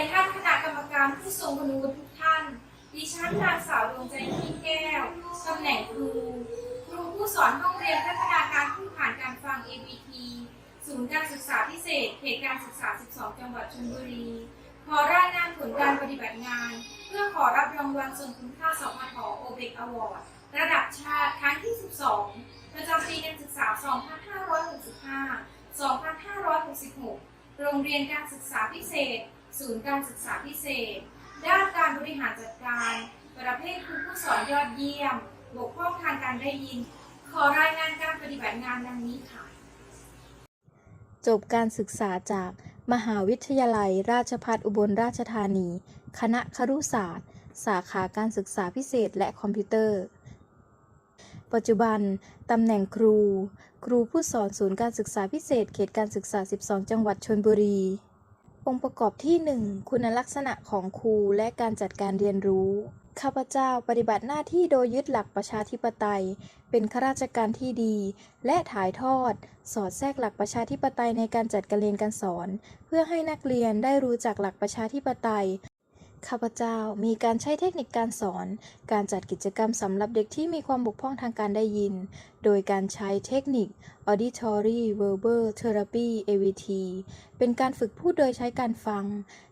ยนท่านคณะกรรมการผู้ทรงคุณวุฒิทุกท่าน ดิฉันนางสาวดวงใจที่แก้ว ตำแหน่งครู ครูผู้สอนห้องเรียนพัฒนาการผู้ผ่านการฟัง ABT ศูนย์การศึกษาพิเศษ เขตการศึกษา 12 จังหวัดชลบุรี ขอรายงานผลการปฏิบัติงาน เพื่อขอรับรางวัลทรงคุณค่าสพทโอเบกอวอร์ดระดับชาติครั้งที่ 12 ประจำปีการศึกษา 2565 2566 โรงเรียนการศึกษาพิเศษ ศูนย์การศึกษาพิเศษ ด้านการบริหารจัดการ ประเภทครูผู้สอนยอดเยี่ยม บกพร่องทางการได้ยิน ขอรายงานการปฏิบัติงานดังนี้ค่ะ จบการศึกษาจากมหาวิทยาลัย ราชภัฏอุบลราชธานี คณะครุศาสตร์ สาขาการศึกษาพิเศษและคอมพิวเตอร์ ปัจจุบัน ตำแหน่งครู ครูผู้สอนศูนย์การศึกษาพิเศษ เขตการศึกษา 12 จังหวัดชลบุรี องค์ประกอบที่ 1 คุณลักษณะของครูและการจัดการเรียนรู้ ข้าพเจ้าปฏิบัติหน้าที่โดยยึดหลักประชาธิปไตย เป็นข้าราชการที่ดี และถ่ายทอด สอดแทรกหลักประชาธิปไตยในการจัดการเรียนการสอน เพื่อให้นักเรียนได้รู้จักหลักประชาธิปไตย ข้าพเจ้ามีการใช้เทคนิคการสอน การจัดกิจกรรมสำหรับเด็กที่มีความบกพร่องทางการได้ยิน โดยการใช้เทคนิค Auditory Verbal Therapy AVT เป็นการฝึกพูดโดยใช้การฟัง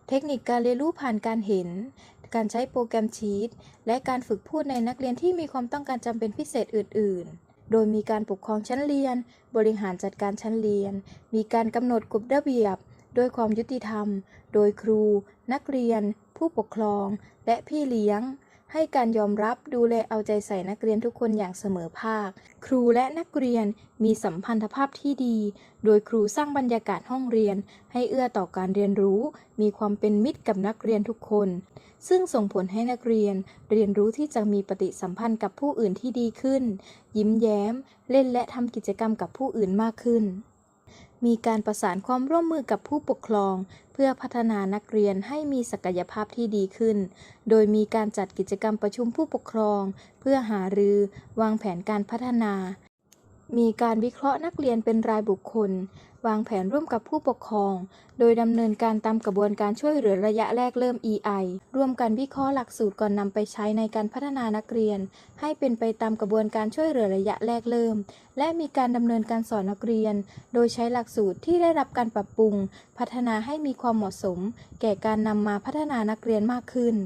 เทคนิคการเรียนรู้ผ่านการเห็น การใช้โปรแกรมชีตและการฝึกพูดในนักเรียนที่มีความต้องการจำเป็นพิเศษอื่น ๆโดยมีการปกครองชั้นเรียน บริหารจัดการชั้นเรียน มีการกำหนดกฎระเบียบ ด้วยความยุติธรรม โดยครู นักเรียน ผู้ปกครอง และพี่เลี้ยง ให้การยอมรับดูแลเอาใจใส่นักเรียนทุกคนอย่างเสมอภาค ครูและนักเรียนมีสัมพันธภาพที่ดี โดยครูสร้างบรรยากาศห้องเรียน ให้เอื้อต่อการเรียนรู้ มีความเป็นมิตรกับนักเรียนทุกคน ซึ่งส่งผลให้นักเรียน เรียนรู้ที่จะมีปฏิสัมพันธ์กับผู้อื่นที่ดีขึ้น ยิ้มแย้ม เล่นและทำกิจกรรมกับผู้อื่นมากขึ้น มีการประสานความร่วมมือกับผู้ปกครอง เพื่อพัฒนานักเรียนให้มีศักยภาพที่ดีขึ้น โดยมีการจัดกิจกรรมประชุมผู้ปกครอง เพื่อหารือ วางแผนการพัฒนา มีการวิเคราะห์นักเรียนเป็นรายบุคคล วางแผนร่วมกับผู้ปกครอง โดยดำเนินการตามกระบวนการช่วยเหลือระยะแรกเริ่ม EI ร่วมกันวิเคราะห์หลักสูตรก่อนนำไปใช้ในการพัฒนานักเรียน ให้เป็นไปตามกระบวนการช่วยเหลือระยะแรกเริ่ม และมีการดำเนินการสอนนักเรียน โดยใช้หลักสูตรที่ได้รับการปรับปรุง พัฒนาให้มีความเหมาะสม แก่การนำมาพัฒนานักเรียนมากขึ้น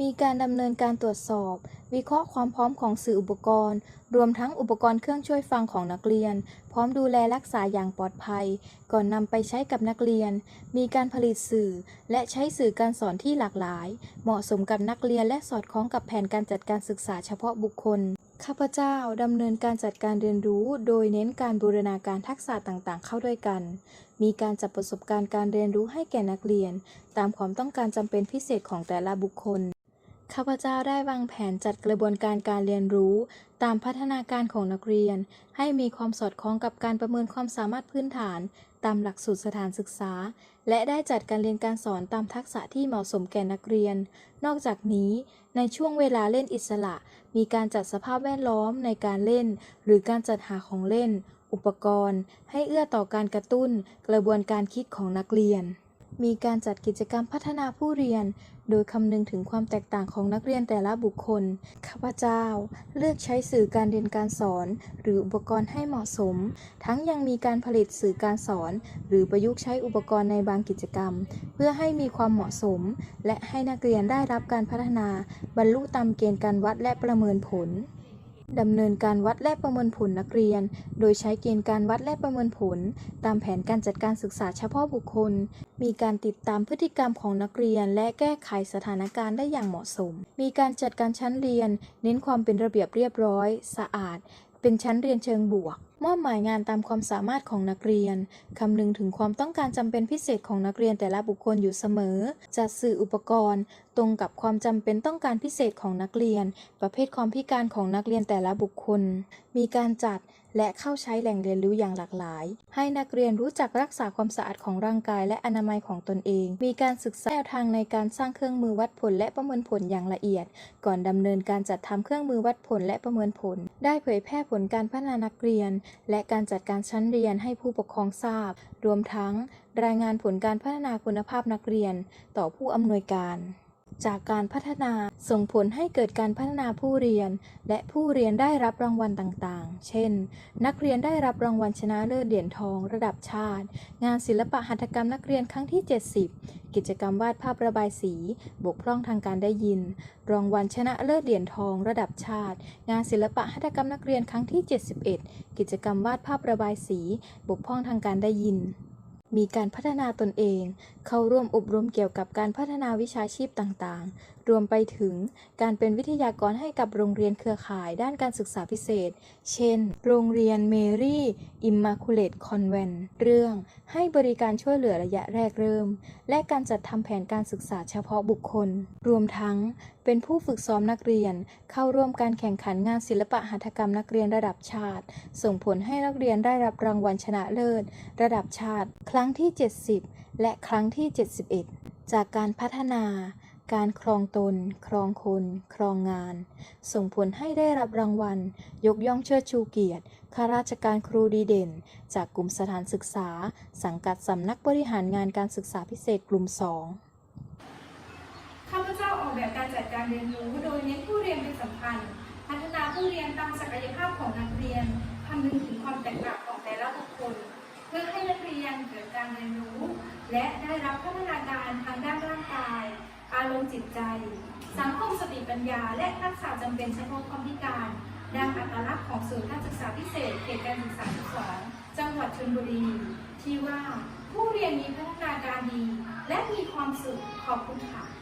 มีการดำเนินการตรวจสอบ วิเคราะห์ความพร้อมของสื่ออุปกรณ์ รวมทั้งอุปกรณ์เครื่องช่วยฟังของนักเรียน พร้อมดูแลรักษาอย่างปลอดภัย ก่อนนำไปใช้กับนักเรียน มีการผลิตสื่อ และใช้สื่อการสอนที่หลากหลาย เหมาะสมกับนักเรียนและสอดคล้องกับแผนการจัดการศึกษาเฉพาะบุคคลข้าพเจ้าดำเนินการจัดการเรียนรู้ โดยเน้นการบูรณาการทักษะต่างๆ เข้าด้วยกัน มีการจัดประสบการณ์การเรียนรู้ให้แก่นักเรียน ตามความต้องการจำเป็นพิเศษของแต่ละบุคคล ข้าพเจ้าได้วางแผนจัดกระบวนการการเรียนรู้ ตามพัฒนาการของนักเรียน ให้มีความสอดคล้องกับการประเมินความสามารถพื้นฐาน ตามหลักสูตรสถานศึกษา และได้จัดการเรียนการสอนตามทักษะที่เหมาะสมแก่นักเรียน นอกจากนี้ในช่วงเวลาเล่นอิสระ มีการจัดสภาพแวดล้อมในการเล่น หรือการจัดหาของเล่น อุปกรณ์ ให้เอื้อต่อการกระตุ้น กระบวนการคิดของนักเรียน มีการจัดกิจกรรมพัฒนาผู้เรียน โดยคำนึงถึงความแตกต่างของนักเรียนแต่ละบุคคล ข้าพเจ้า เลือกใช้สื่อการเรียนการสอน หรืออุปกรณ์ให้เหมาะสม ทั้งยังมีการผลิตสื่อการสอน หรือประยุกต์ใช้อุปกรณ์ในบางกิจกรรม เพื่อให้มีความเหมาะสม และให้นักเรียนได้รับการพัฒนา บรรลุตามเกณฑ์การวัดและประเมินผล ดำเนินการวัดและประเมินผลนักเรียน โดยใช้เกณฑ์การวัดและประเมินผล ตามแผนการจัดการศึกษาเฉพาะบุคคล มีการติดตามพฤติกรรมของนักเรียน และแก้ไขสถานการณ์ได้อย่างเหมาะสม มีการจัดการชั้นเรียน เน้นความเป็นระเบียบเรียบร้อย สะอาด เป็นชั้นเรียนเชิงบวก มอบหมายงานตามความสามารถของนักเรียน คำนึงถึงความต้องการจำเป็นพิเศษของนักเรียนแต่ละบุคคลอยู่เสมอ จัดสื่ออุปกรณ์ ตรงกับความจำเป็นต้องการพิเศษของนักเรียน ประเภทความพิการของนักเรียนแต่ละบุคคล มีการจัดและเข้าใช้แหล่งเรียนรู้อย่างหลากหลาย ให้นักเรียนรู้จักรักษาความสะอาดของร่างกายและอนามัยของตนเอง มีการศึกษาแนวทางในการสร้างเครื่องมือวัดผลและประเมินผลอย่างละเอียด ก่อนดำเนินการจัดทำเครื่องมือวัดผลและประเมินผล ได้เผยแพร่ผลการพัฒนานักเรียนและการจัดการชั้นเรียนให้ผู้ปกครองทราบ รวมทั้งรายงานผลการพัฒนาคุณภาพนักเรียนต่อผู้อำนวยการ จากการพัฒนาส่งผลให้เกิดการพัฒนาผู้เรียน และผู้เรียนได้รับรางวัลต่างๆ เช่น นักเรียนได้รับรางวัลชนะเลิศเหรียญทองระดับชาติ งานศิลปะหัตถกรรมนักเรียนครั้งที่ 70 กิจกรรมวาดภาพระบายสี บกพร่องทางการได้ยิน รางวัลชนะเลิศเหรียญทองระดับชาติ งานศิลปะหัตถกรรมนักเรียนครั้งที่ 71 กิจกรรมวาดภาพระบายสี บกพร่องทางการได้ยิน มีการพัฒนาตนเอง เข้าร่วมอบรมเกี่ยวกับการพัฒนาวิชาชีพต่างๆ รวมไปถึงการเป็นวิทยากรให้กับโรงเรียนเครือข่ายด้านการศึกษาพิเศษ เช่น โรงเรียนเมรี่อิมมาคูเลตคอนแวนเรื่อง ให้บริการช่วยเหลือระยะแรกเริ่ม และการจัดทำแผนการศึกษาเฉพาะบุคคล รวมทั้ง เป็นผู้ฝึกซ้อมนักเรียน เข้าร่วมการแข่งขันงานศิลปะหัตถกรรมนักเรียนระดับชาติ ส่งผลให้นักเรียนได้รับรางวัลชนะเลิศ ระดับชาติ ครั้งที่ 70 และครั้งที่ 71 จากการพัฒนาการครองตน ครองคน ครองงาน ส่งผลให้ได้รับรางวัล ยกย่องเชิดชูเกียรติ ข้าราชการครูดีเด่น จากกลุ่มสถานศึกษา สังกัดสำนักบริหารงานการศึกษาพิเศษกลุ่ม 2ข้าพเจ้า ออกแบบการจัดการเรียนรู้ โดยเน้นผู้เรียนเป็นสำคัญ พัฒนาผู้เรียนตามศักยภาพของนักเรียนคำนึงถึงความแตกต่างของแต่ละบุคคล เพื่อให้นักเรียนเกิดการเรียนรู้ และได้รับพัฒนาการทางด้านร่างกาย อารมณ์จิตใจ สังคมสติปัญญา และทักษะจำเป็นเฉพาะความพิการดังอัตลักษณ์ของศูนย์การศึกษาพิเศษเขตการศึกษา12จังหวัดชลบุรี ที่ว่าผู้เรียนมีพัฒนาการดี และมีความสุขขอบคุณค่ะ